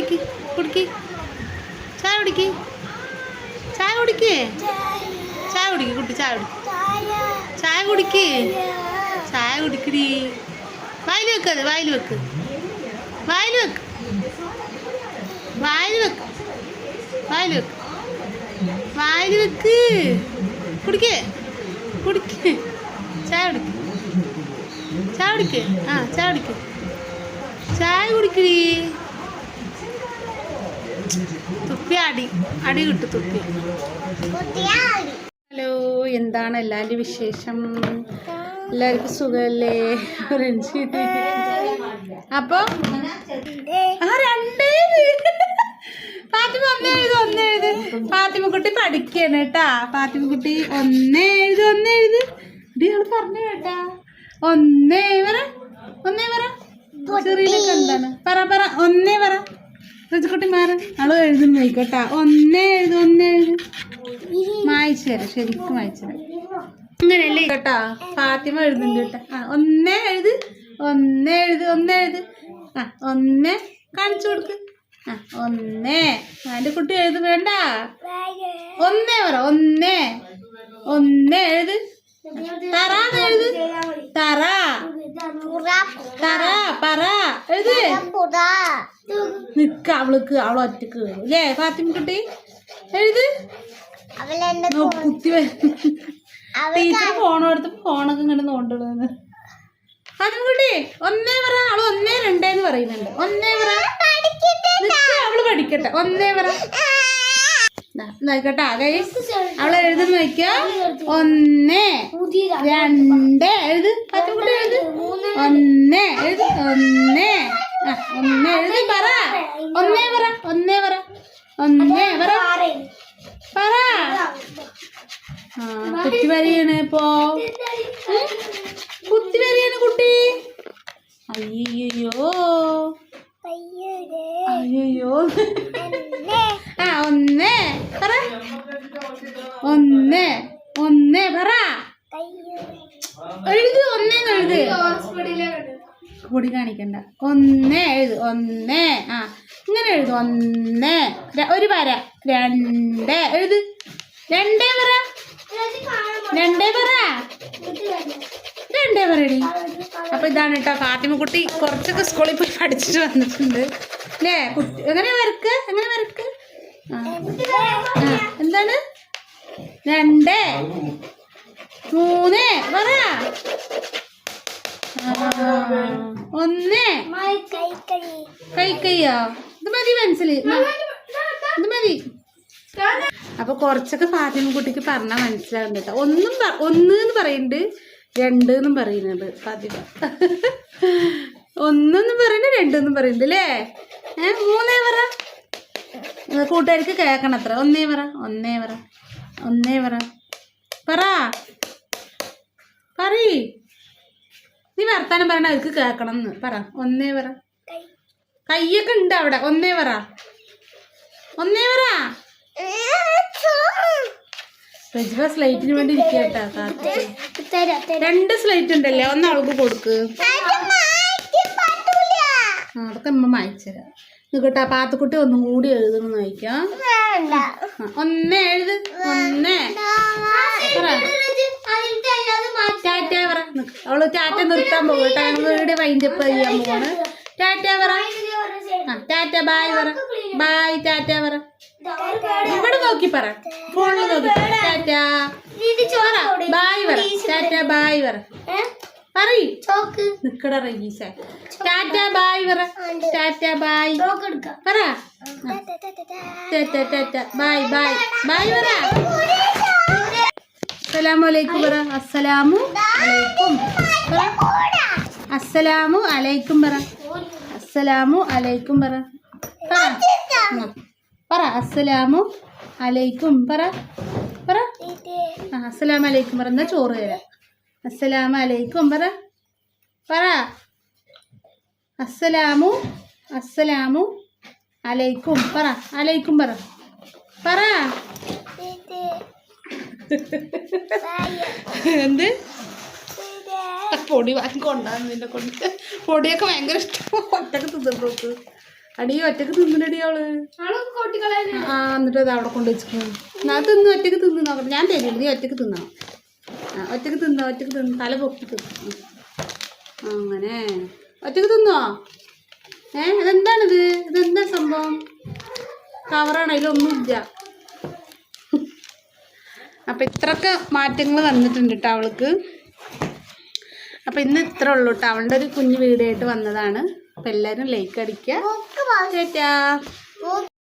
കുടിക്ക് കുടിക്ക്. ചായ കുടിക്ക്. ചായ കുടിക്ക്. ചായ കുടിക്ക് കുട്ടി ചായ കുടി. ചായ കുടിക്ക്. ചായ കുടിക്കടി. വായിൽ വെക്ക് അത് വായിൽ വെക്ക്. വായിൽ വെക്ക്. വായിൽ വെക്ക്. വായിൽ വെക്ക്. വായിൽ വെക്ക്. കുടിക്കേ. കുടിക്ക്. ചായ കുടിക്ക്. ചായ കുടിക്ക്. ആ ചായ കുടിക്ക്. ചായ കുടിക്കടി. തുപ്പി അടി അടി കിട്ടും തുപ്പി. ഹലോ എന്താണ് എല്ലാവരുടെയും വിശേഷം? എല്ലാവർക്കും സുഖമല്ലേ? അപ്പോൾ ആ രണ്ടേ പാത്തിമ ഒന്നേ എഴുത് ഒന്നേ എഴുത്. ഫാത്തിമ കുട്ടി പഠിക്കാണ് കേട്ടാ. പാത്തിമക്കുട്ടി ഒന്ന് എഴുതി ഒന്ന് എഴുതി. പറഞ്ഞു കേട്ടാ. ഒന്നേ പറ ഒന്നേ പറ ചെറിയ എന്താണ് പറ പറ ഒന്നേ പറ റജിക്കുട്ടി മാറ് അവൾ എഴുതുന്നു നോക്കട്ടാ ഒന്നേ എഴുതും ഒന്നേ എഴുതും. വായിച്ചു തരാം ശരിക്കും വായിച്ചു തരാം. അങ്ങനെയല്ലേ കേട്ടാ? ഫാത്തിമ എഴുതുന്നുണ്ട് കേട്ടാ. ആ ഒന്നേ എഴുത് ഒന്നേ എഴുത് ഒന്നേ എഴുത്. ആ ഒന്നേ കാണിച്ചു കൊടുക്ക്. ആ ഒന്നേ. അതിന്റെ കുട്ടി എഴുത് വേണ്ട. ഒന്നേ പറ ഒന്നേ. ഒന്നേ എഴുത്. തറാന്ന് എഴുത്. തറ. തറ പറ. എഴുത്. നിക്ക അവൾക്ക് അവൾ ഒറ്റയ്ക്ക് അല്ലേ ഫാത്തിമ കുട്ടി എഴുത് കുത്തി ടീച്ചർ ഫോൺ ഫോണൊക്കെ ഇങ്ങനെ നോണ്ടുള്ളതെന്ന് ഫാത്തിമ കുട്ടി ഒന്നേ പറ. അവൾ ഒന്നേ രണ്ടേന്ന് പറയുന്നുണ്ട്. ഒന്നേ പറ. അവൾ പഠിക്കട്ടെ ഒന്നേ പറ. നോക്കട്ടെ. ഗൈസ് അവൾ എഴുതുന്ന നോക്കിയ ഒന്ന് രണ്ട്. എഴുത് പത്തുകുട്ടി എഴുത്. ഒന്ന്. എഴുത് ഒന്ന്. ഒന്ന് പറ. ഒന്നേ പറ ഒന്നേ പറ. ഒന്നേ പറ. പറ. ആ കുത്തി വരികയാണ് ഇപ്പോ? കുത്തി വരികയാണ് കുട്ടി. അയ്യോ അയ്യോ ആ ഒന്ന് പറ. ഒന്ന് ഒന്ന് പറ. എഴുത് ഒന്നേന്ന് എഴുത്. പൊടി കാണിക്കണ്ട. ഒന്ന് എഴുതു ഒന്ന് ആ ഇങ്ങനെ എഴുതു ഒന്ന് ഒരു വര രണ്ട് എഴുത്. രണ്ടേ പറ രണ്ടേ പറ രണ്ടേ പറയടി അപ്പൊ ഇതാണ് കേട്ടോ ഫാത്തിമ കുട്ടി കുറച്ചൊക്കെ സ്കൂളിൽ പോയി പഠിച്ചിട്ട് വന്നിട്ടുണ്ട്. അല്ലേ കുട്ടി എങ്ങനെ വരക്ക് എങ്ങനെ വരക്ക് ആ ആ, എന്താണ് രണ്ട് മൂന്ന് പറ ആ, ഒന്ന്. കൈക്കയ്യോ കയ്യോ ഇത് മതി മനസ്സിൽ ഇത് മതി. അപ്പൊ കുറച്ചൊക്കെ ഫാത്തിമ കുട്ടിക്ക് പറഞ്ഞാൽ മനസ്സിലാവുന്നുണ്ട് കേട്ടോ. ഒന്നും ഒന്ന് എന്ന് പറയുന്നുണ്ട് രണ്ട് എന്നും പറയുന്നുണ്ട് ഫാത്തിമ. ഒന്നെന്നും പറയുന്നുണ്ട് രണ്ടെന്നും പറയുന്നുണ്ട് അല്ലേ ഏ മൂന്നേ പറ. കൂട്ടുകാർക്ക് കേൾക്കണം അത്ര. ഒന്നേ പറ ഒന്നേ പറ ഒന്നേ പറ. പറ. പറയ്. നീ വർത്താനം പറയണ അവർക്ക് കേൾക്കണം എന്ന് പറ ഒന്നേ പറ. കയ്യൊക്കെ ഉണ്ട് അവിടെ. ഒന്നേ പറ. ഒന്നേ പറ. സ്ലൈറ്റിന് വേണ്ടി ഇരിക്കട്ടാ രണ്ട് സ്ലൈറ്റ് ഉണ്ടല്ലേ? ഒന്ന് അവൾക്ക് കൊടുക്ക്. അതൊക്കെ അമ്മ മായച്ചുതരാം പാത്തുക്കുട്ടി ഒന്നും കൂടി എഴുതണം നോക്കാം ഒന്നേ എഴുത്. ഒന്നേ പറ ടാറ്റ പറ അവൾ ടാറ്റ നിർത്താൻ പോകും കേട്ടോ ഞങ്ങൾ വീട് വൈൻഡപ്പ് ചെയ്യാൻ പോവാണ്. ടാറ്റ പറ. ആ ടാറ്റ ബായ് പറ. ബായ് ടാറ്റ പറ. ഇവിടെ നോക്കി പറ. ഫോണിൽ നോക്കി. ടാറ്റ. പറ. ബായ് പറ. ടാറ്റ ബായ് പറ. പറയ്. ചോക്ക്. നിക്കട റീസ ടാറ്റ ബായ് പറ. ടാറ്റ ബായ് പറ. Tata tata bye bye bye പറ. അസ്സലാമു അലൈക്കും പറ അസ്സലാമു അലൈക്കും പറ അസ്സലാമു അലൈക്കും പറ. അസ്സലാമു അലൈക്കും പറ. പറ. അസ്സലാമു അലൈക്കും പറ. പറ. അസ്സലാമു അലൈക്കും പറ. എന്നാ ചോറ് തരാം. അസ്സലാമു അലൈക്കും പറ. പറ. അസ്സലാമു അസ്സലാമു അലൈക്കും പറ. അലൈക്കും പറ. പറ. എന്ത്? പൊടി വാങ്ങിക്കൊണ്ടാന്ന് നിന്നെ കൊണ്ട്. പൊടിയൊക്കെ ഭയങ്കര ഇഷ്ടം. ഒറ്റയ്ക്ക് തിന്നിട്ട് അടി ഒറ്റയ്ക്ക് തിന്നിനടി അവൾ. ആ എന്നിട്ട് അത് അവിടെ കൊണ്ട് വെച്ചിരിക്കുന്നു. ഞാൻ തിന്ന് ഒറ്റയ്ക്ക് തിന്ന് നോക്കട്ടെ ഞാൻ തരില്ല നീ ഒറ്റയ്ക്ക് തിന്നണം ആ ഒറ്റയ്ക്ക് തിന്നോ ഒറ്റയ്ക്ക് തിന്ന്. തല പൊക്കി തിന്നു. അങ്ങനെ. ഒറ്റയ്ക്ക് തിന്നോ? ഏ ഇതെന്താണിത്? ഇതെന്താ സംഭവം? കവറാണ് അതിലൊന്നുമില്ല അപ്പം ഇത്രയൊക്കെ മാറ്റങ്ങൾ വന്നിട്ടുണ്ട് കേട്ടോ അവൾക്ക്. അപ്പം ഇന്ന് ഇത്ര ഉള്ളൂ കേട്ടോ അവളുടെ ഒരു കുഞ്ഞു വീഡിയോ ആയിട്ട് വന്നതാണ് അപ്പോൾ എല്ലാവരും ലൈക്ക് അടിക്കുക ചേറ്റാ